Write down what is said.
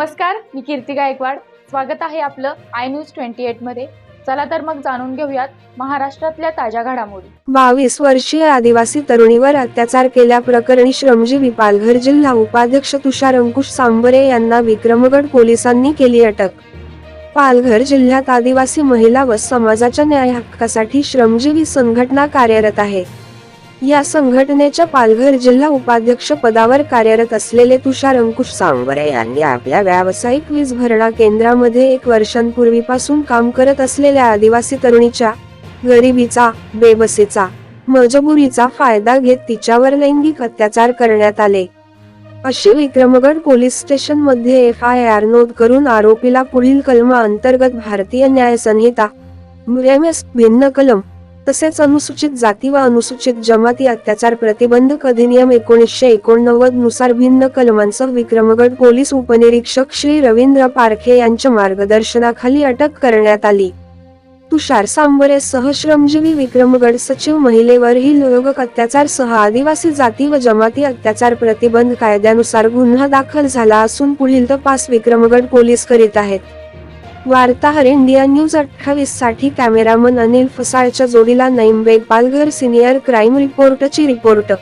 नमस्कार मी कीर्ती गायकवाड. स्वागत आहे आपलं आय न्यूज ट्वेंटी एटमध्ये. चला तर मग जाणून घेऊयात महाराष्ट्रातल्या ताज्या घडामोडी. बावीस वर्षीय आदिवासी तरुणीवर अत्याचार केल्याप्रकरणी श्रमजीवी पालघर जिल्हा उपाध्यक्ष तुषार अंकुश सांबरे यांना विक्रमगड पोलिसांनी केली अटक. पालघर जिल्ह्यात आदिवासी महिला व समाजाच्या न्याय हक्कासाठी श्रमजीवी संघटना कार्यरत आहे. या संघटनेच्या पालघर जिल्हा उपाध्यक्ष पदावर कार्यरत असलेले तुषार अंकुश सांबरे यांनी आपल्या व्यावसायिक वीज भरणा केंद्रामध्ये एक वर्षांपूर्वीपासून काम करत असलेल्या आदिवासी तरुणीच्या गरिबीचा बेबसीचा मजबुरीचा फायदा घेत तिच्यावर लैंगिक अत्याचार करण्यात आले. अशी विक्रमगड पोलीस स्टेशनमध्ये एफ आय आर नोंद करून आरोपीला पुढील कलमा अंतर्गत भारतीय न्याय संहिता भिन्न कलम तसेच अनुसूचित जाती व अनुसूचित जमाती अत्याचार प्रतिबंधक अधिनियम एकोणीसशे एकोणनव्वदनुसार भिन्न कलमांसह विक्रमगड पोलीस उपनिरीक्षक श्री रवींद्र पारखे यांच्या मार्गदर्शनाखाली अटक करण्यात आली. तुषार सांबरे सह श्रमजीवी विक्रमगड सचिव महिलेवरही लैंगिक अत्याचार सह आदिवासी जाती व जमाती अत्याचार प्रतिबंध कायद्यानुसार गुन्हा दाखल झाला असून पुढील तपास विक्रमगड पोलीस करीत आहेत. वार्ताहर इंडिया न्यूज अठ्ठावीससाठी कॅमेरामन अनिल फसाळच्या जोडीला नईम बेग पालघर सिनियर क्राईम रिपोर्टची रिपोर्ट.